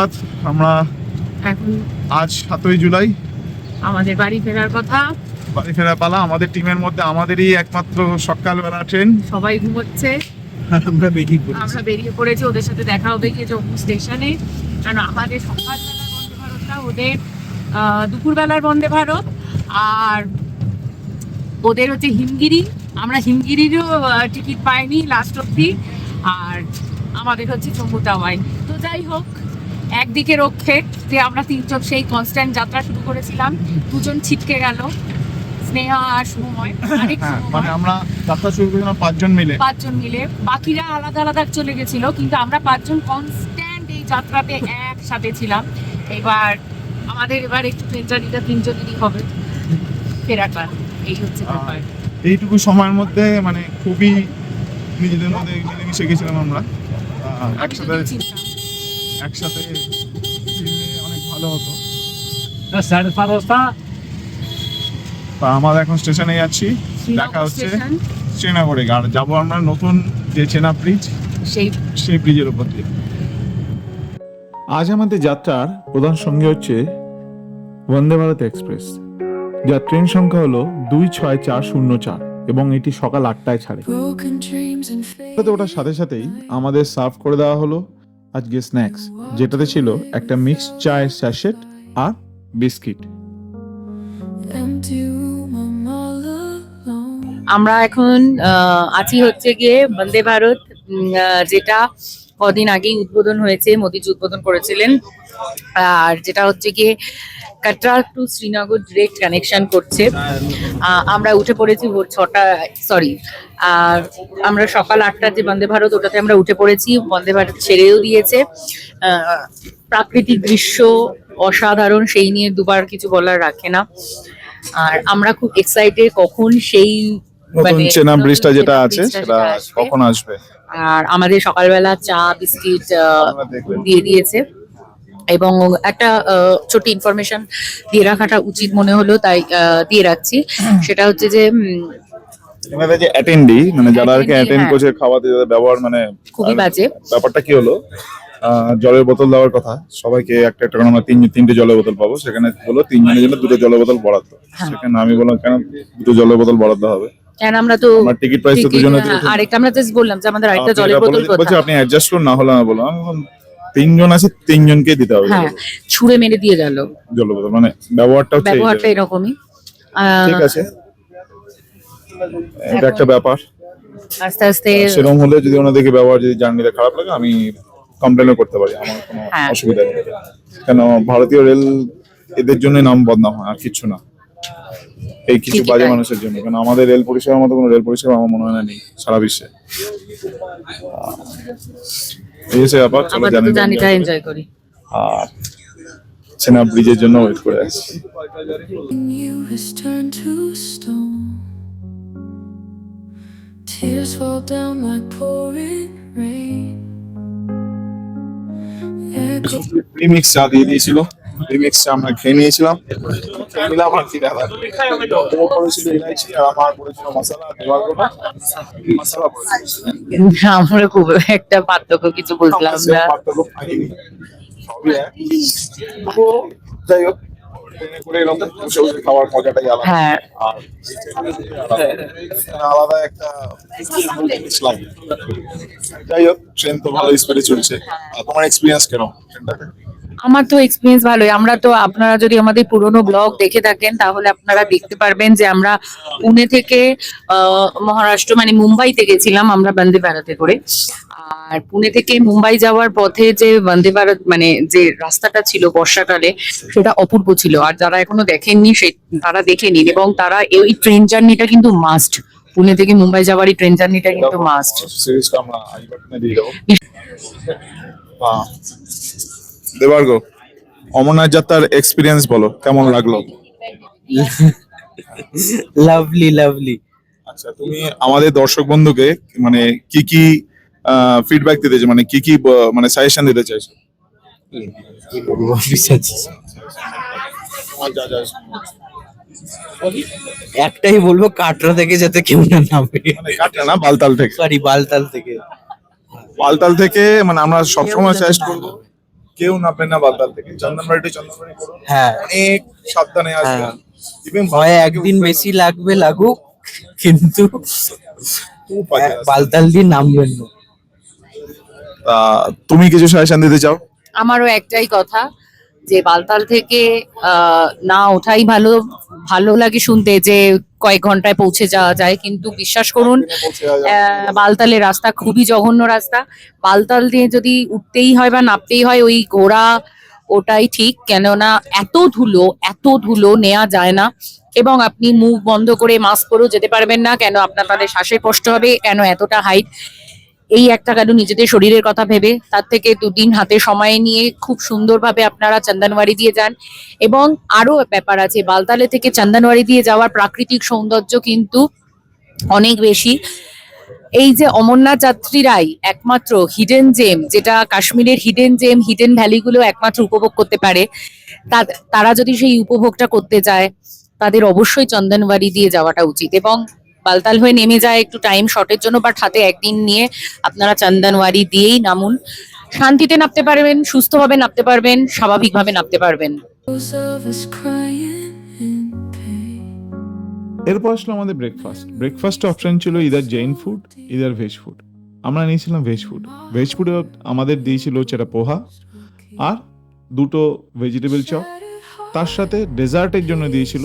আজ আমরা এখন আজ সাতই জুলাই। আমাদের বাড়ি ফেরার কথা। বাড়ি ফেরা পালা। আমাদের টিমের মধ্যে আমাদেরই একমাত্র সকালবেলা ট্রেন। সবাই ঘুমোচ্ছে। আমরা বেরিয়ে পড়েছি। আমরা বেরিয়ে পড়েছি। ওদের সাথে দেখা হবে গিয়ে জম্মু স্টেশনে। কারণ আমাদের সকালবেলার বন্দে ভারতটা ওদের দুপুরবেলার বন্দে ভারত। আর ওদের হচ্ছে হিমগিরি। আমরা হিমগিরিরও টিকিট পাইনি লাস্ট অব্দি আর আমাদের হচ্ছে জম্মু তাওয়াই তো যাই হোক একদিকে রক্ষে যে আমরা তিনজন সেই কনস্ট্যান্ট যাত্রা শুরু করেছিলাম দুজন ছিটকে গেল স্নেহা আর শুভময় আরেক হ্যাঁ মানে আমরা যাত্রা শুরু করেছিলাম পাঁচজন মিলে। পাঁচজন মিলে। বাকিরা আলাদা আলাদা চলে গেছিল কিন্তু আমরা পাঁচজন কনস্ট্যান্ট এই যাত্রাতে একসাথে ছিলাম। এবার আমাদের এবার একটু জার্নিটা তিনজনেরই হবে। ফেরাটা এই হচ্ছে ব্যাপার। এইটুকু সময়ের মধ্যে মানে খুবই নিজেদের মধ্যে মিলেমিশে গেছিলাম আমরা। একসাথে। একসাথে ফিরলে অনেক ভালো হতো। সাড়ে পাঁচটা তা আমরা এখন স্টেশনে যাচ্ছি। দেখা হচ্ছে শ্রীনগরে। আর যাব আমরা নতুন যে চেনা ব্রিজ সেই সেই ব্রিজের উপর দিয়ে। আজ আমাদের যাত্রার প্রধান সঙ্গী হচ্ছে বন্দে ভারত এক্সপ্রেস। যার ট্রেন সংখ্যা হলো দুই ছয় চার শূন্য চার এবং এটি সকাল আটটায় ছাড়ে। ওটার সাথে সাথেই আমাদের সার্ভ করে দেওয়া হলো। আজকে স্ন্যাক্স, যেটাতে ছিল একটা মিক্স চায়ের স্যাশেট আর বিস্কিট. আমরা এখন আছি হচ্ছে গিয়ে বন্দে ভারত যেটা কদিন আগেই উদ্বোধন হয়েছে মোদিজি উদ্বোধন করেছিলেন। আর যেটা হচ্ছে গিয়ে Katra to Srinagar direct connection করছে। আমরা উঠে পড়েছি ভোর ছটা সরি আর আমরা সকাল আটটার যে বন্দে ভারত ওটাতে আমরা উঠে পড়েছি। বন্দে ভারত ছেড়েও দিয়েছে। প্রাকৃতিক দৃশ্য অসাধারণ সেই নিয়ে দুবার কিছু বলার রাখে না। আর আমরা খুব এক্সাইটেড কখন সেই মানে চেনা ব্রিজটা যেটা আছে সেটা কখন আসবে? আর আমাদের সকালবেলা চা বিস্কিট দিয়ে দিয়েছে। এবং একটা ছোট ইনফরমেশন দিয়ে রাখাটা উচিত মনে হলো তাই দিয়ে রাখছি। সেটা হচ্ছে যে উম, এনাদের যে অ্যাটেন্ডি মানে যারা আর কি অ্যাটেন্ড। করছে খাওয়াতে যাদের ব্যবহার মানে খুবই বাজে। ব্যাপারটা কি হলো? জলের বোতল দেওয়ার কথা। সবাইকে একটা একটা করে আমরা তিন তিনটে জলের বোতল পাবো। সেখানে হলো তিনজনের জন্য দুটো জলের বোতল বরাদ্দ। হ্যাঁ। সেখানে আমি বললাম কেন দুটো জলের বোতল বরাদ্দ হবে? কেন আমরা তো আমার টিকিট প্রাইস তো ticket, আরেকটা আমরা জাস্ট বললাম যে আমাদের আরেকটা জলের বোতল বলে- আপনি অ্যাডজাস্ট করুন না হলে বললাম তিনজন আছে তিনজনকে দিতে হবে হ্যাঁ ছুঁড়ে মেরে দিয়ে গেল। জলের বোতল মানে ব্যবহারটা হচ্ছে ব্যবহারটা এরকমই। ঠিক আছে। এটা একটা ব্যাপার। আস্তে আস্তে সেরকম হলে যদি ওনাদেরকে ব্যবহার যদি জার্নিতে খারাপ লাগে আমি কমপ্লেনও করতে পারি আমার কোনো হ্যাঁ। অসুবিধা নেই। কেন ভারতীয় রেল এদের জন্য নাম বদনাম হয় আর কিছু না। এই কিছু বাজে মানুষের জন্য। কারণ আমাদের রেল পরিষেবার মতো কোনো রেল পরিষেবা আমার মনে হয় না নেই সারা বিশ্বে। এই হচ্ছে ব্যাপার চলো জানি এনজয় করি। আর চেনা ব্রিজের জন্য ওয়েট করে আছি. Tears fall down like pouring rain. চা দিয়ে দিয়েছিল। আমরা খেয়ে নিয়েছিলাম। খেয়ে নিলাম আর কি দেখা ও করেছিল ইলাইচি আর আমার করেছিল মশলা দেওয়ার কথা মশলা আমরা খুব একটা পার্থক্য কিছু বুঝলাম না। পার্থক্য পাইনি। সবই এক। তবুও যাই হোক ট্রেনে করে বসে বসে খাওয়ার মজাটাই আলাদা। হ্যাঁ। আর আলাদা। একটা লাগে যাই হোক ট্রেন তো ভালো স্পিডে চলছে। আর তোমার এক্সপিরিয়েন্স কেন ট্রেনটাতে? আমার তো এক্সপিরিয়েন্স ভালোই। আমরা তো আপনারা যদি আমাদের পুরোনো ব্লগ দেখে থাকেন তাহলে আপনারা দেখতে পারবেন যে আমরা পুনে থেকে মহারাষ্ট্র মানে মুম্বাইতে গেছিলাম আমরা বন্দে ভারতে করে। আর পুনে থেকে মুম্বাই যাওয়ার পথে যে বন্দে ভারত মানে যে রাস্তাটা ছিল বর্ষাকালে সেটা অপূর্ব ছিল। আর যারা এখনও দেখেননি সে তারা দেখে নিন এবং তারা এই ট্রেন জার্নিটা কিন্তু মাস্ট পুনে থেকে মুম্বাই যাওয়ার এই ট্রেন জার্নিটা কিন্তু মাস্ট দেবার্গ অমরনাথ যাত্রার এক্সপিরিয়েন্স বলো কেমন লাগল? লাভলি লাভলি আচ্ছা তুমি আমাদের দর্শক বন্ধুকে মানে কি কি ফিডব্যাক দিতে চাইছো? মানে কি কি মানে সাজেশন দিতে চাইছো? একটাই বলব কাটরা থেকে যাতে কেউ না নামে। মানে কাটরা না বালতাল থেকে। সরি বালতাল থেকে। বালতাল থেকে মানে আমরা সবসময় সাজেস্ট করব। কেউ নামবেন না বালতাল থেকে। চন্দনবাড়ি টু চন্দনবাড়ি করুন। হ্যাঁ। অনেক সাবধানে আসবেন। ইভেন হয় থেকে একদিন বেশি লাগবে লাগুক কিন্তু। বালতাল দিয়ে নামবেন না। তুমি কিছু সাজেশন দিতে চাও? আমারও একটাই কথা। যে বালতাল থেকে আহ, না ওঠাই ভালো ভালো লাগে শুনতে যে কয়েক ঘন্টায় পৌঁছে যাওয়া যায়। কিন্তু বিশ্বাস করুন বালতালের রাস্তা খুবই জঘন্য রাস্তা। বালতাল দিয়ে যদি উঠতেই হয় বা নামতেই হয় ওই ঘোড়া ওটাই ঠিক। কেননা এত ধুলো এত ধুলো নেওয়া যায় না। এবং আপনি মুখ বন্ধ করে মাস্ক পরেও যেতে পারবেন না। কেন আপনার তাদের শ্বাসে কষ্ট হবে? কেন এতটা হাইট এই একটা কেন নিজেদের শরীরের কথা ভেবে, তার থেকে দুদিন হাতে সময় নিয়ে খুব সুন্দরভাবে আপনারা চন্দনবাড়ি দিয়ে যান। এবং আরও ব্যাপার আছে, বালতালে থেকে চন্দনবাড়ি দিয়ে যাওয়ার প্রাকৃতিক সৌন্দর্য কিন্তু অনেক বেশি। এই যে অমরনাথ যাত্রীরাই একমাত্র হিডেন জেম যেটা কাশ্মীরের হিডেন জেম হিডেন ভ্যালিগুলো একমাত্র উপভোগ করতে পারে তারা যদি সেই উপভোগটা করতে যায় তাদের অবশ্যই চন্দনবাড়ি দিয়ে যাওয়াটা উচিত। এবং বালতাল হয়ে নেমে যায় একটু টাইম শর্টের জন্য বাট হাতে একদিন নিয়ে আপনারা চন্দনওয়ারি দিয়েই নামুন। শান্তিতে নামতে পারবেন, সুস্থভাবে নামতে পারবেন, স্বাভাবিকভাবে নামতে পারবেন. এরপর আসলো আমাদের ব্রেকফাস্ট ব্রেকফাস্ট অপশন ছিল either Jain food either veg food আমরা নিয়েছিলাম ভেজ ফুড ভেজ ফুডে আমাদের দিয়েছিল একটা পোহা আর দুটো ভেজিটেবল চপ তার সাথে ডেজার্টের জন্য দিয়েছিল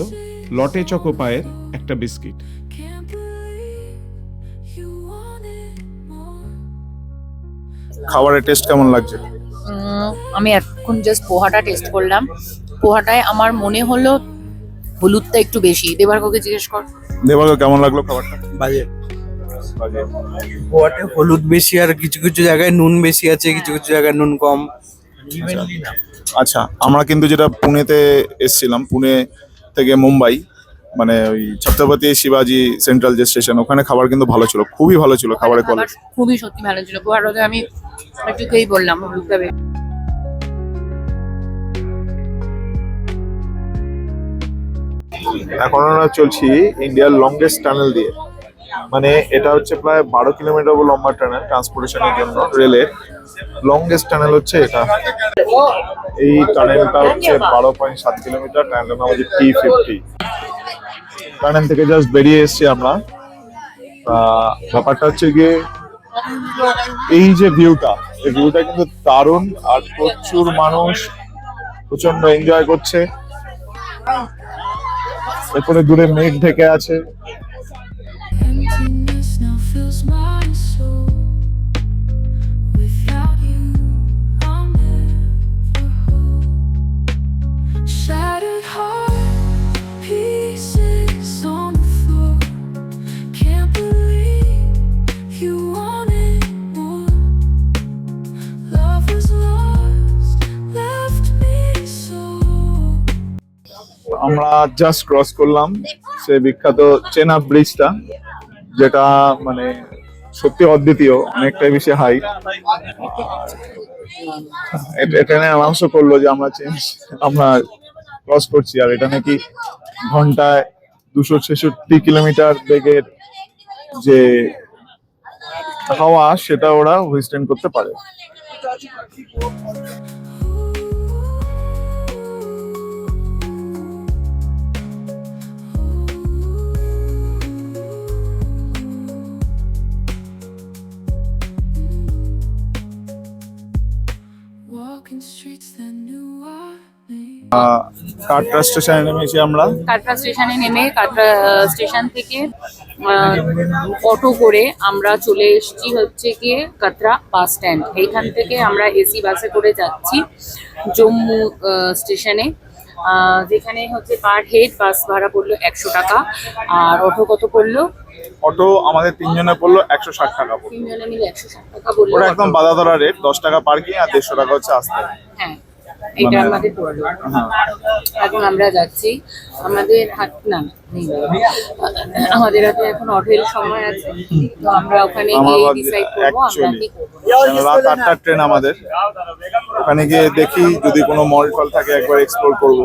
লটে চকো পায়ের একটা বিস্কিট খাবারের টেস্ট কেমন লাগছে? আমি এখন জাস্ট পোহাটা টেস্ট করলাম। পোহাটায় আমার মনে হলো হলুদটা একটু বেশি। দেবার্গকে জিজ্ঞেস কর। দেবার্গ কেমন লাগল খাবারটা? বাজে। বাজে। গোয়াতে হলুদ বেশি আর কিছু কিছু জায়গায় নুন বেশি আছে কিছু কিছু জায়গায় নুন কম। আচ্ছা আমরা কিন্তু যেটা পুনেতে এসছিলাম পুনে থেকে মুম্বাই। মানে ওই ছত্রপতি শিবাজি সেন্ট্রাল যে স্টেশন ওখানে খাবার কিন্তু ভালো ছিল খুবই ভালো ছিল খাবারের খাবার কোয়ালিটি খুবই সত্যি ভালো ছিল। পোহাটাতে আমি একটুকেই বললাম এখন আমরা চলছি ইন্ডিয়ার লংগেস্ট টানেল দিয়ে। মানে এটা হচ্ছে প্রায় বারো কিলোমিটার লম্বা টানেল ট্রান্সপোর্টেশনের জন্য রেলের লংগেস্ট টানেল হচ্ছে এটা। এই টানেলটা হচ্ছে বারো পয়েন্ট সাত কিলোমিটার টানেলের নাম হচ্ছে টি ফিফটি টানেল থেকে জাস্ট বেরিয়ে এসেছি আমরা। ব্যাপারটা হচ্ছে গিয়ে, এই যে ভিউটা এই ভিউটা কিন্তু দারুণ আর প্রচুর মানুষ প্রচণ্ড এনজয় করছে। এরপরে দূরে মেঘ ঢেকে আছে। জাস্ট ক্রস করলাম। সে বিখ্যাত চেনা ব্রিজটা যেটা মানে সত্যি অদ্বিতীয়, অনেকটাই বেশি হাই এখানে অ্যানাউন্সও করল যে আমরা চেঞ্জ আমরা ক্রস করছি। আর এটা নাকি ঘন্টায় দুশো ছেষট্টি কিলোমিটার বেগের যে হাওয়া, সেটা ওরা হুইস্টেন্ড করতে পারে। কাটরা স্টেশনে নেমেছি আমরা। কাটরা স্টেশনে নেমে কাটরা স্টেশন থেকে অটো করে আমরা চলে এসেছি হচ্ছে গিয়ে কাটরা বাস স্ট্যান্ড। এইখান থেকে আমরা এসি বাসে করে যাচ্ছি জম্মু স্টেশনে। যেখানে হচ্ছে পার হেড বাস ভাড়া পড়ল একশো টাকা আর অটো কত পড়ল? অটো আমাদের তিনজনে পড়ল একশো ষাট টাকা তিনজনে মিলে একশো ষাট টাকা পড়ল ওটা একদম বাধা ধরা রেট দশ টাকা পার্কিং আর দেড়শো টাকা হচ্ছে আসতে। হ্যাঁ এটা মানে- আমাদের পড়ল এখন আমরা যাচ্ছি আমাদের হাত না আমাদের হাতে এখন অঢেল সময় আছে। তো আমরা ওখানে গিয়ে ডিসাইড করব আমরা কি করব। রাত আটটার ট্রেন আমাদের। ওখানে গিয়ে দেখি যদি কোনো মল টল থাকে একবার এক্সপ্লোর করব।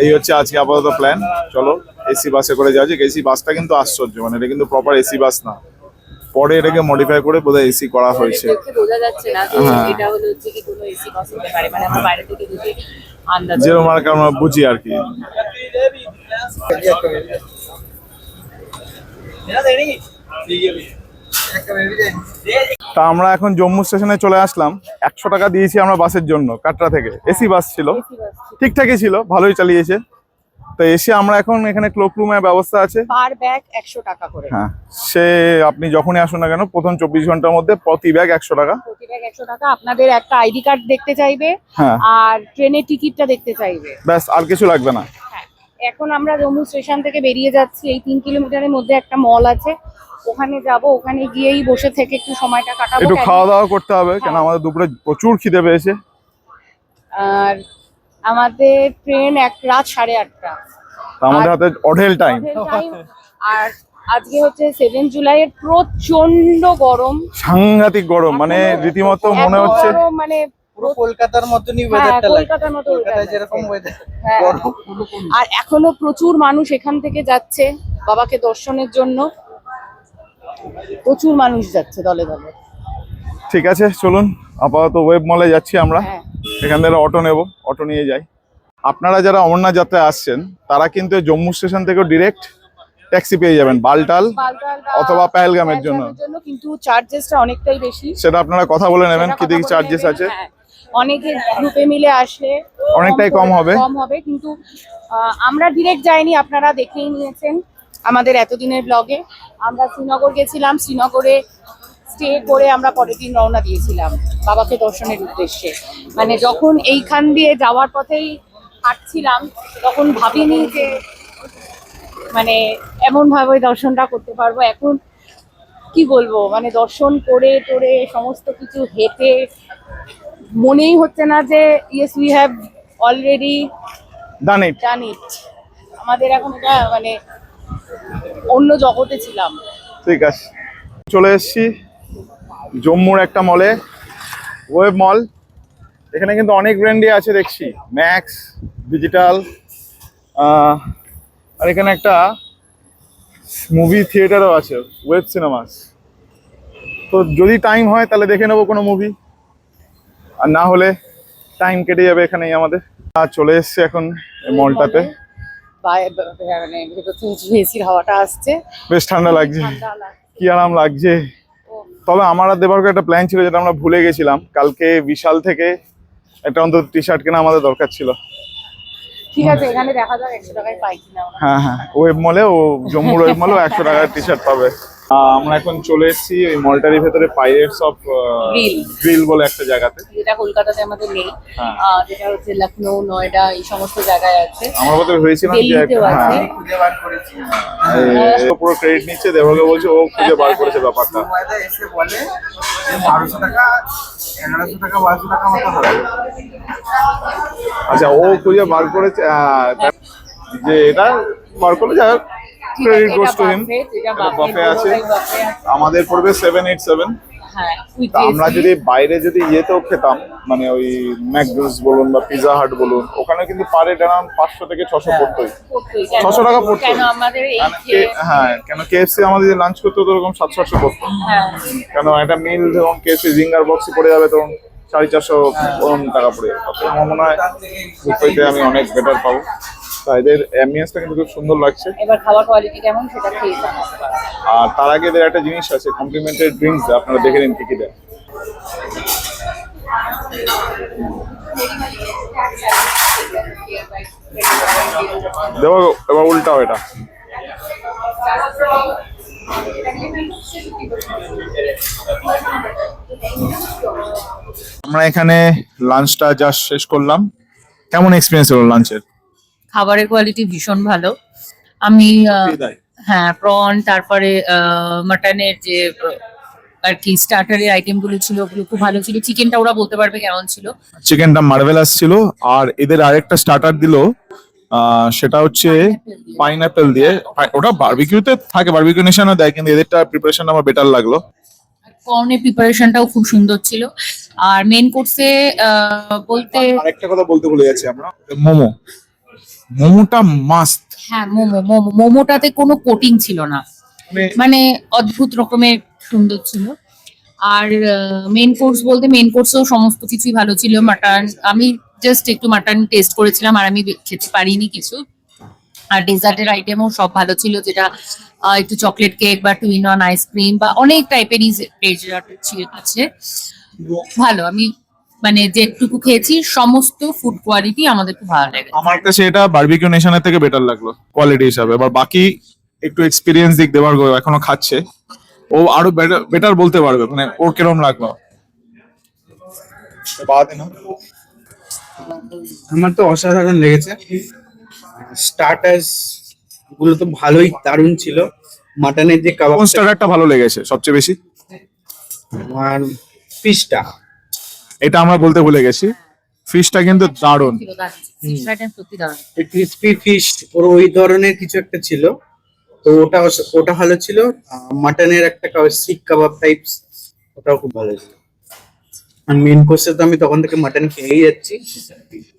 এই হচ্ছে আজকে আপাতত প্ল্যান চলো এসি বাসে করে যাওয়া যাক। এসি বাসটা কিন্তু আশ্চর্য মানে এটা কিন্তু প্রপার এসি বাস না। পরে এটাকে মডিফাই করে বোধহয় এসি করা হয়েছে। দেখে বোঝা যাচ্ছে না যে হ্যাঁ। মানে যেরকম আর আমরা বুঝি আর কি। তা আমরা এখন জম্মু স্টেশনে চলে আসলাম। একশো টাকা দিয়েছি আমরা বাসের জন্য কাটরা থেকে। এসি বাস ছিল। ঠিকঠাকই ছিল ভালোই চালিয়েছে। তো এসে আমরা এখন এখানে ক্লোক রুমের ব্যবস্থা আছে। পার ব্যাগ একশো টাকা করে। হ্যাঁ সে আপনি যখনই আসুন না কেন প্রথম চব্বিশ ঘণ্টার মধ্যে প্রতি ব্যাগ একশো টাকা। প্রতি ব্যাগ একশো টাকা আপনাদের একটা আইডি কার্ড দেখতে চাইবে হ্যাঁ। আর ট্রেনের টিকিটটা দেখতে চাইবে। ব্যাস আর কিছু লাগবে না। হ্যাঁ এখন আমরা জম্মু স্টেশন থেকে বেরিয়ে যাচ্ছি এই তিন কিলোমিটারের মধ্যে একটা মল আছে। ওখানে যাব ওখানে গিয়েই বসে থেকে একটু সময়টা কাটাবো একটু খাওয়া দাওয়া করতে হবে কেন হ্যাঁ। আমাদের দুপুরে প্রচুর খিদে পেয়েছে। আর আমাদের ট্রেন এক রাত সাড়ে আটটা। আমাদের হাতে অঢেল টাইম আর আজকে হচ্ছে সেভেন জুলাইয়ের প্রচণ্ড গরম। সাংঘাতিক গরম মানে রীতিমতো মনে হচ্ছে মানে পুরো কলকাতার মতনই হ্যাঁ, ওয়েদারটা কলকাতার মতো কলকাতায় যেরকম ওয়েদার হ্যাঁ। আর এখনও প্রচুর মানুষ এখান থেকে যাচ্ছে বাবাকে দর্শনের জন্য। প্রচুর মানুষ যাচ্ছে দলে দলে। ঠিক আছে চলুন আপাতত ওয়েব মলে যাচ্ছি আমরা হ্যাঁ এখান থেকে অটো নেব অটো নিয়ে যাই আপনারা যারা অমরনাথ যাত্রায় আসছেন তারা কিন্তু জম্মু স্টেশন থেকেও ডিরেক্ট ট্যাক্সি পেয়ে যাবেন বালটাল অথবা পেহেলগামের জন্য। কিন্তু চার্জেসটা অনেকটাই বেশি সেটা আপনারা কথা বলে নেবেন কি দেখি চার্জেস আছে হ্যাঁ। অনেকে গ্রুপে মিলে আসলে অনেকটাই কম হবে। কম হবে কিন্তু আমরা ডিরেক্ট যাইনি আপনারা দেখেই নিয়েছেন আমাদের এতদিনের ব্লগে আমরা শ্রীনগর গেছিলাম শ্রীনগরে স্টে করে আমরা পরের দিন রওনা দিয়েছিলাম বাবাকে দর্শনের উদ্দেশ্যে। মানে যখন এইখান দিয়ে যাওয়ার পথেই হাঁটছিলাম তখন ভাবিনি যে মানে এমন ভাবে দর্শনটা করতে পারব। এখন কি বলব? মানে দর্শন করে টোরে সমস্ত কিছু হেঁটে মনেই হচ্ছে না যে yes we have already done it done it আমাদের এখন এটা মানে অন্য জগতে ছিলাম। ঠিক আছে। চলে এসেছি। জম্মুর একটা মলে ওয়েব মল এখানে কিন্তু অনেক ব্র্যান্ডই আছে দেখছি ম্যাক্স ডিজিটাল আর এখানে একটা মুভি থিয়েটারও আছে ওয়েব সিনেমাস তো যদি টাইম হয় তাহলে দেখে নেব কোনো মুভি আর না হলে টাইম কেটে যাবে এখানেই আমাদের। আর চলে এসছে এখন মলটাতে মানে ভেতর থেকে এসির হাওয়াটা আসছে। বেশ ঠান্ডা লাগছে। কি আরাম লাগছে। তবে আমার আর দেবার একটা প্ল্যান ছিল যেটা আমরা ভুলে গেছিলাম। কালকে বিশাল থেকে একটা অন্তত টি শার্ট কেনা আমাদের দরকার ছিল। ঠিক আছে এখানে দেখা যাক একশো টাকায় পাই কিনা। হ্যাঁ হ্যাঁ ওয়েব মলে ও জম্মুর ওয়েব মলে একশো টাকার টি শার্ট পাবে। আমরা এখন চলে এসেছি ওই মলটারির ভেতরে পাইরেটস অফ। গ্রিল বলে একটা জায়গাতে। যেটা কলকাতাতে আমাদের নেই। হ্যাঁ। যেটা হচ্ছে লখনৌ নয়ডা এই সমস্ত জায়গায় আছে। আমরা বোধহয় ভেবেছিলাম যে হ্যাঁ খুঁজে বার করেছি ও পুরো ক্রেডিট নিচ্ছে দেবকে বলছে ও খুঁজে বার করেছে ব্যাপারটা। এসে বলে যে বারোশো টাকা এগারোশো টাকা বারোশো টাকা মতো হবে। আচ্ছা ও খুঁজে বার করেছে যে এটা বার করলে যা ঠিক আছে, ক্রেডিট গোস টু হিম বাফে আছে। আমাদের পড়বে সেভেন এইট সেভেন হ্যাঁ আমরা যদি বাইরে যদি ইয়েতেও খেতাম মানে ওই ম্যাকডোনাল্ডস বলুন বা পিজা হাট বলুন ওখানে কিন্তু পারে অ্যারাউন্ড পাঁচশো থেকে ছশো পড়তোই। পড়তোই, 600 টাকা পড়তো। হ্যাঁ কেন কেএফসি আমাদের লাঞ্চ করতে হতো ওরকম সাতশো আটশো পড়তো। হ্যাঁ। কেন একটা মিল ধরুন কেএফসি জিঙ্গার বক্সে পড়ে যাবে তখন সাড়ে চারশো টাকা পড়ে যাবে। আমার মনে হয় আমি অনেক বেটার পাবো। তা এদের অ্যাম্বিয়েন্সটা কিন্তু খুব সুন্দর লাগছে। এবার খাবার কোয়ালিটি কেমন সেটা খেয়ে আর তার আগে এদের একটা জিনিস আছে কমপ্লিমেন্টারি ড্রিঙ্কস আপনারা দেখে নিন কি কি দেয়। দেবো এবার উল্টাও এটা। আমরা এখানে লাঞ্চটা জাস্ট শেষ করলাম। কেমন এক্সপিরিয়েন্স হলো লাঞ্চের খাবারের কোয়ালিটি ভীষণ ভালো। আমি হ্যাঁ প্রন তারপরে মাটনের যে আর কি স্টার্টারের আইটেমগুলো ছিল ওগুলো খুব ভালো ছিল। চিকেনটা ওরা বলতে পারবে কেমন ছিল। চিকেনটা মার্ভেলাস ছিল। আর এদের আরেকটা স্টার্টার দিল সেটা হচ্ছে পাইনাপেল দিয়ে। ওটা বারবিকিউতে থাকে বারবিকিউ নেশনও দেয় কিন্তু এদেরটা প্রিপারেশন আমার বেটার লাগল। কর্নের প্রিপারেশনটাও খুব সুন্দর ছিল। আর মেন কোর্সে বলতে আরেকটা কথা বলতে ভুলে গেছি আমরা। মোমো। মোমোটা মাস্ট হ্যাঁ মোমো মোমো মোমোটাতে কোনো কোটিং ছিল না। মানে মানে অদ্ভুত রকমের সুন্দর ছিল। আর মেন কোর্স বলতে মেন কোর্সেও সমস্ত কিছুই ভালো ছিল। মাটন আমি জাস্ট একটু মাটন টেস্ট করেছিলাম আর আমি খেতে পারিনি কিছু। আর ডেজার্টের আইটেমও সব ভালো ছিল যেটা একটু চকলেট কেক বা two in one ice cream বা অনেক টাইপেরই ডেজার্ট আছে। ভালো আমি মানে যেটুকু খেয়েছি সমস্ত ফুড কোয়ালিটি আমাদের খুব ভালো লেগেছে। আমার কাছে এটা বারবিকিউ নেশনের থেকে বেটার লাগল কোয়ালিটি হিসাবে। এবার বাকি একটু এক্সপিরিয়েন্স দিক দেবার গো এখনও খাচ্ছে। ও আরও বেটার বলতে পারবে মানে ওর কিরম লাগল? আমার তো অসাধারণ লেগেছে। স্টার্টার্সগুলো তো ভালোই দারুণ ছিল। মাটনের যে কাবাব কোন স্টার্টারটা ভালো লেগেছে সবচেয়ে বেশি? আর ফিশটা এটা আমরা বলতে ভুলে গেছি। ফিশটা কিন্তু দারুণ। দারুণ। ক্রিসপি ফিশ ওর ওই ধরনের কিছু একটা ছিল। তো ওটা ওটা ভালো ছিল। মাটনের একটা শিক কাবাব টাইপস ওটাও খুব ভালো ছিল। আর মেন কোর্সে তো আমি তখন থেকে মাটন খেয়েই যাচ্ছি।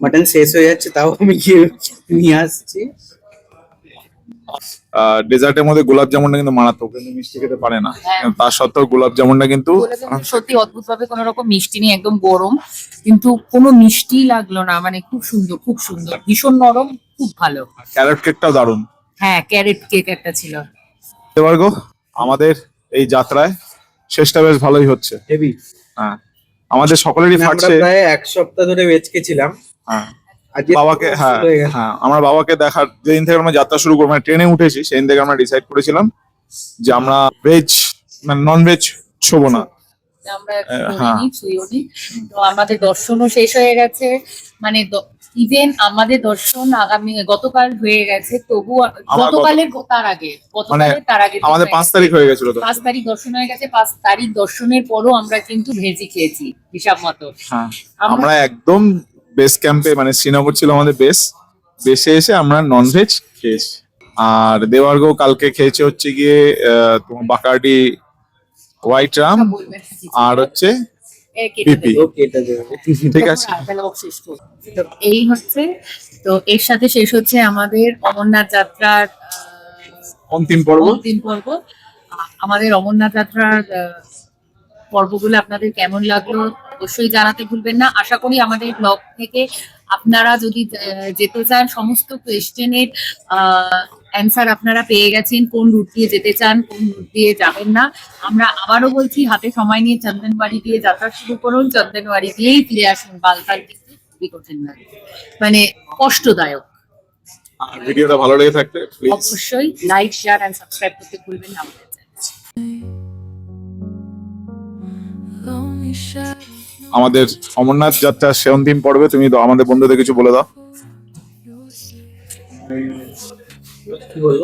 মাটন শেষ হয়ে যাচ্ছে তাও আমি গিয়ে নিয়ে আসছি। ডেজার্টের মধ্যে গোলাপ জামুনটা কিন্তু মারাত্মক। কিন্তু মিষ্টি খেতে পারে না। হ্যাঁ। তার সত্ত্বেও গোলাপ জামুনটা কিন্তু সত্যি অদ্ভুত ভাবে কোনো রকম মিষ্টি নেই একদম গরম। কিন্তু কোনো মিষ্টি লাগল না মানে খুব সুন্দর খুব সুন্দর। ভীষণ নরম খুব ভালো। ক্যারেট কেকটাও দারুণ। হ্যাঁ ক্যারেট কেক একটা ছিল। এবার গো আমাদের এই যাত্রায় শেষটা বেশ ভালোই হচ্ছে। হেভি হ্যাঁ। আমাদের সকলেরই আমরা ফাটছে প্রায় এক সপ্তাহ ধরে ভেজ খেয়েছিলাম হ্যাঁ। বাবাকে হ্যাঁ হয়ে। হ্যাঁ আমরা বাবাকে দেখার যেদিন থেকে আমরা যাত্রা শুরু করব মানে ট্রেনে উঠেছি সেদিন থেকে আমরা ডিসাইড করেছিলাম যে আমরা ভেজ মানে নন ভেজ ছোবো না। আমরা হ্যাঁ। তো আমাদের দর্শনও শেষ হয়ে গেছে। মানে ইভেন আমাদের দর্শন আগামী গতকাল হয়ে গেছে তবু গতকালের তার আগে গতকালের তার আগে আমাদের পাঁচ তারিখ হয়ে গেছিল পাঁচ তারিখ দর্শন হয়ে গেছে পাঁচ তারিখ দর্শনের পরও আমরা কিন্তু ভেজি খেয়েছি হিসাব মতো। হ্যাঁ আমরা একদম বেস ক্যাম্পে মানে শ্রীনগর ছিল আমাদের বেস বেসে এসে আমরা নন ভেজ খেয়েছি। আর দেওয়ার্গ কালকে খেয়েছে হচ্ছে গিয়ে তোমার বাকারডি হোয়াইট রাম না কিছু। আর হচ্ছে ঠিক আছে। এই হচ্ছে তো এর সাথে শেষ হচ্ছে আমাদের অমরনাথ যাত্রার অন্তিম পর্ব। অন্তিম পর্ব। আমাদের অমরনাথ যাত্রার পর্বগুলো আপনাদের কেমন লাগল অবশ্যই জানাতে ভুলবেন না। আশা করি আমাদের ব্লগ থেকে আপনারা যদি যেতে চান সমস্ত কোয়েশ্চেনের অ্যান্সার আপনারা পেয়ে গেছেন কোন রুট দিয়ে যেতে চান কোন রুট দিয়ে যাবেন না। আমরা আবারও বলছি হাতে সময় নিয়ে চন্দনবাড়ি দিয়ে যাত্রা শুরু করুন। চন্দনবাড়ি দিয়েই ফিরে আসুন বালতাল কিন্তু খুবই কঠিন মানে কষ্টদায়ক। ভিডিওটা ভালো লেগে থাকলে অবশ্যই লাইক শেয়ার অ্যান্ড সাবস্ক্রাইব করতে ভুলবেন না আমাদের. আমাদের অমরনাথ যাত্রা সে অন্তিম পর্বে তুমি আমাদের বন্ধুদের কিছু বলে দাও। কি বলব?